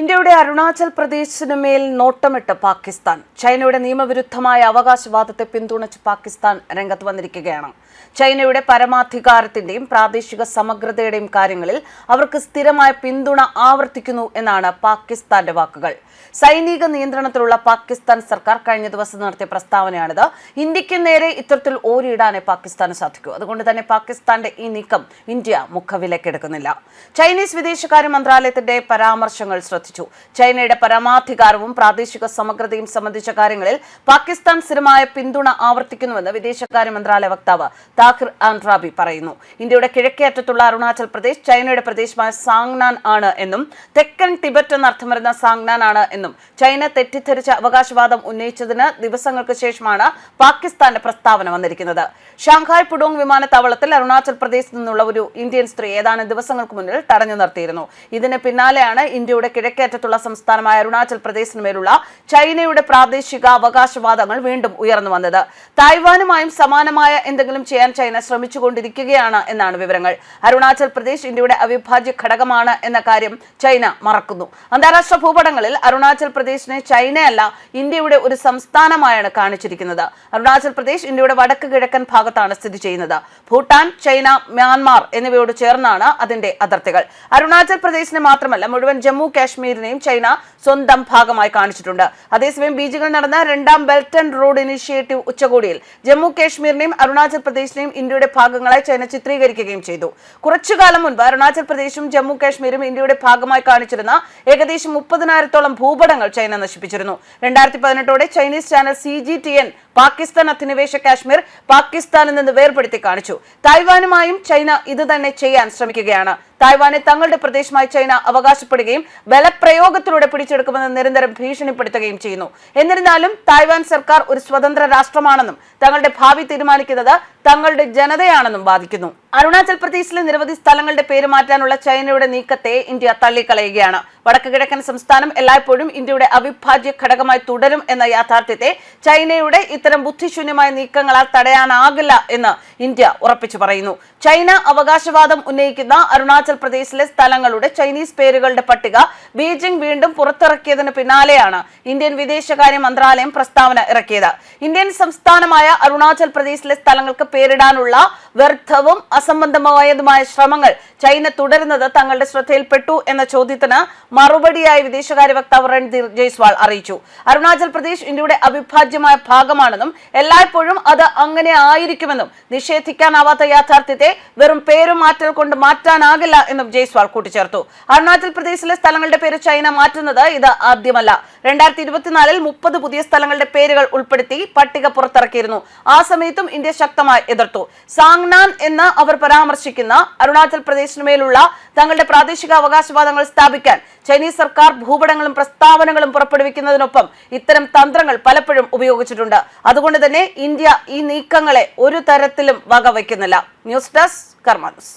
ഇന്ത്യയുടെ അരുണാചൽ പ്രദേശിനു മേൽ നോട്ടമിട്ട് പാകിസ്ഥാൻ. ചൈനയുടെ നിയമവിരുദ്ധമായ അവകാശവാദത്തെ പിന്തുണച്ച് പാകിസ്ഥാൻ രംഗത്ത് വന്നിരിക്കുകയാണ്. ചൈനയുടെ പരമാധികാരത്തിന്റെയും പ്രാദേശിക സമഗ്രതയുടെയും കാര്യങ്ങളിൽ അവർക്ക് സ്ഥിരമായ പിന്തുണ ആവർത്തിക്കുന്നു എന്നാണ് പാകിസ്ഥാന്റെ വാക്കുകൾ. സൈനിക നിയന്ത്രണത്തിലുള്ള പാകിസ്ഥാൻ സർക്കാർ കഴിഞ്ഞ ദിവസം നടത്തിയ പ്രസ്താവനയാണിത്. ഇന്ത്യയ്ക്ക് നേരെ ഇത്തരത്തിൽ ഓരിയിടാനേ പാകിസ്ഥാന് സാധിക്കൂ. അതുകൊണ്ട് തന്നെ പാകിസ്ഥാന്റെ ഈ നീക്കം ഇന്ത്യ മുഖവിലക്കെടുക്കുന്നില്ല ചൈനീസ് വിദേശകാര്യ മന്ത്രാലയത്തിന്റെ പരാമർശങ്ങൾ ശ്രദ്ധിച്ചു ചൈനയുടെ പരമാധികാരവും പ്രാദേശിക സമഗ്രതയും സംബന്ധിച്ച കാര്യങ്ങളിൽ പാകിസ്ഥാൻ സ്ഥിരമായ പിന്തുണ ആവർത്തിക്കുന്നുവെന്ന് വിദേശകാര്യ മന്ത്രാലയ വക്താവ് താഹിർ ആൻഡ്രാബി പറയുന്നു. ഇന്ത്യയുടെ കിഴക്കേ അറ്റത്തുള്ള അരുണാചൽ പ്രദേശ് ചൈനയുടെ പ്രദേശമായ സാങ്നാൻ ആണ് എന്നും തെക്കൻ ടിബറ്റ് എന്നർത്ഥം വരുന്ന സാങ്നാൻ ആണ് എന്നും ചൈന തെറ്റിദ്ധരിച്ച അവകാശവാദം ഉന്നയിച്ചതിന് ദിവസങ്ങൾക്ക് ശേഷമാണ് പാകിസ്ഥാന്റെ പ്രസ്താവന വന്നിരിക്കുന്നത്. ഷാങ്ഹായ് പുഡോങ് വിമാനത്താവളത്തിൽ അരുണാചൽ പ്രദേശിൽ നിന്നുള്ള ഒരു ഇന്ത്യൻ സ്ത്രീ ഏതാനും ദിവസങ്ങൾക്ക് മുന്നിൽ തടഞ്ഞു നിർത്തിയിരുന്നു. ഇതിന് പിന്നാലെയാണ് ഇന്ത്യയുടെ കിഴക്കേ അറ്റത്തുള്ള സംസ്ഥാനമായ അരുണാചൽ പ്രദേശിനുമേലുള്ള ചൈനയുടെ പ്രാദേശിക അവകാശവാദങ്ങൾ വീണ്ടും ഉയർന്നു വന്നത്. തായ്വാനുമായും സമാനമായ എന്തെങ്കിലും ചെയ്യാൻ ചൈന ശ്രമിച്ചുകൊണ്ടിരിക്കുകയാണ് എന്നാണ് വിവരങ്ങൾ. അരുണാചൽ പ്രദേശ് ഇന്ത്യയുടെ അവിഭാജ്യ ഘടകമാണ് എന്ന കാര്യം ചൈന മറക്കുന്നു. അന്താരാഷ്ട്ര ഭൂപടങ്ങളിൽ അരുണാചൽ പ്രദേശിനെ ചൈനയല്ല ഇന്ത്യയുടെ ഒരു സംസ്ഥാനമായാണ് കാണിച്ചിരിക്കുന്നത്. അരുണാചൽ പ്രദേശ് ഇന്ത്യയുടെ വടക്ക് കിഴക്കൻ ഭാഗത്താണ് സ്ഥിതി ചെയ്യുന്നത്. ഭൂട്ടാൻ ചൈന മ്യാൻമാർ എന്നിവയോട് ചേർന്നാണ് അതിന്റെ അതിർത്തികൾ. അരുണാചൽ പ്രദേശിനെ മാത്രമല്ല മുഴുവൻ ജമ്മു കാശ്മീരിനെയും ചൈന സ്വന്തം ഭാഗമായി കാണിച്ചിട്ടുണ്ട്. അതേസമയം ബീജിംഗിൽ നടന്ന രണ്ടാം ബെൽറ്റ് ആൻഡ് റോഡ് ഇനിഷ്യേറ്റീവ് ഉച്ചകോടിയിൽ ജമ്മു കാശ്മീരിനെയും അരുണാചൽ പ്രദേശിനെയും ഇന്ത്യയുടെ ഭാഗങ്ങളായി ചൈന ചിത്രീകരിക്കുകയും ചെയ്തു. കുറച്ചുകാലം മുൻപ് അരുണാചൽ പ്രദേശും ജമ്മു കാശ്മീരും ഇന്ത്യയുടെ ഭാഗമായി കാണിച്ചിരുന്ന ഏകദേശം മുപ്പതിനായിരത്തോളം ഭൂപടങ്ങൾ ചൈന നശിപ്പിച്ചിരുന്നു. രണ്ടായിരത്തി പതിനെട്ടോടെ Chinese channel C G T N Pakistan അധിനിവേശ കാശ്മീർ പാകിസ്ഥാനിൽ നിന്ന് വേർപെടുത്തി കാണിച്ചു. തായ്വാനുമായും ചൈന ഇത് തന്നെ ചെയ്യാൻ ശ്രമിക്കുകയാണ്. തായ്വാനെ തങ്ങളുടെ പ്രദേശമായി ചൈന അവകാശപ്പെടുകയും ബലപ്രയോഗത്തിലൂടെ പിടിച്ചെടുക്കുമെന്ന് നിരന്തരം ഭീഷണിപ്പെടുത്തുകയും ചെയ്യുന്നു. എന്നിരുന്നാലും തായ്വാൻ സർക്കാർ ഒരു സ്വതന്ത്ര രാഷ്ട്രമാണെന്നും തങ്ങളുടെ ഭാവി തീരുമാനിക്കുന്നത് തങ്ങളുടെ ജനതയാണെന്നും വാദിക്കുന്നു. അരുണാചൽ പ്രദേശിലെ നിരവധി സ്ഥലങ്ങളുടെ പേര് മാറ്റാനുള്ള ചൈനയുടെ നീക്കത്തെ ഇന്ത്യ തള്ളിക്കളയുകയാണ്. വടക്ക് കിഴക്കൻ സംസ്ഥാനം എല്ലായ്പ്പോഴും ഇന്ത്യയുടെ അവിഭാജ്യ ഘടകമായി തുടരും എന്ന യാഥാർത്ഥ്യത്തെ ചൈനയുടെ ഇത്തരം ബുദ്ധിശൂന്യമായ നീക്കങ്ങളാൽ തടയാനാകില്ല എന്ന് ഇന്ത്യ ഉറപ്പിച്ചു പറയുന്നു. ചൈന അവകാശവാദം ഉന്നയിക്കുന്ന അരുണാചൽ പ്രദേശിലെ സ്ഥലങ്ങളുടെ ചൈനീസ് പേരുകളുടെ പട്ടിക ബീജിംഗ് വീണ്ടും പുറത്തിറക്കിയതിന് പിന്നാലെയാണ് ഇന്ത്യൻ വിദേശകാര്യ മന്ത്രാലയം പ്രസ്താവന ഇറക്കിയത്. ഇന്ത്യൻ സംസ്ഥാനമായ അരുണാചൽ പ്രദേശിലെ സ്ഥലങ്ങൾക്ക് പേരിടാനുള്ള വ്യർത്ഥവും അസംബന്ധമായതുമായ ശ്രമങ്ങൾ ചൈന തുടരുന്നത് തങ്ങളുടെ ശ്രദ്ധയിൽപ്പെട്ടു എന്ന ചോദ്യത്തിന് മറുപടിയായി വിദേശകാര്യ വക്താവ് രൺധീർ ജയ്സ്വാൾ അറിയിച്ചു. അരുണാചൽ പ്രദേശ് ഇന്ത്യയുടെ അവിഭാജ്യമായ ഭാഗമാണെന്നും എല്ലായ്പ്പോഴും അത് അങ്ങനെ ആയിരിക്കുമെന്നും നിഷേധിക്കാനാവാത്ത യാഥാർത്ഥ്യത്തെ വെറും പേരുമാറ്റൽ കൊണ്ട് മാറ്റാനാകില്ല എന്നും ജയ്സ്വാൾ കൂട്ടിച്ചേർത്തു. അരുണാചൽ പ്രദേശിലെ സ്ഥലങ്ങളുടെ പേര് ചൈന മാറ്റുന്നത് ഇത് ആദ്യമല്ല. രണ്ടായിരത്തി ഇരുപത്തിനാലിൽ മുപ്പത് പുതിയ സ്ഥലങ്ങളുടെ പേരുകൾ ഉൾപ്പെടുത്തി പട്ടിക പുറത്തിറക്കിയിരുന്നു. ആ സമയത്തും ഇന്ത്യ ശക്തമായി എതിർത്തു. സാങ്നാൻ എന്ന് അവർ പരാമർശിക്കുന്ന അരുണാചൽ പ്രദേശിനുമേലുള്ള തങ്ങളുടെ പ്രാദേശിക അവകാശവാദങ്ങൾ സ്ഥാപിക്കാൻ ചൈനീസ് സർക്കാർ ഭൂപടങ്ങളും പ്രസ്താവനകളും പുറപ്പെടുവിക്കുന്നതിനൊപ്പം ഇത്തരം തന്ത്രങ്ങൾ പലപ്പോഴും ഉപയോഗിച്ചിട്ടുണ്ട്. അതുകൊണ്ട് തന്നെ ഇന്ത്യ ഈ നീക്കങ്ങളെ ഒരു തരത്തിലും വകവയ്ക്കുന്നില്ല. News desk കർമാനസ്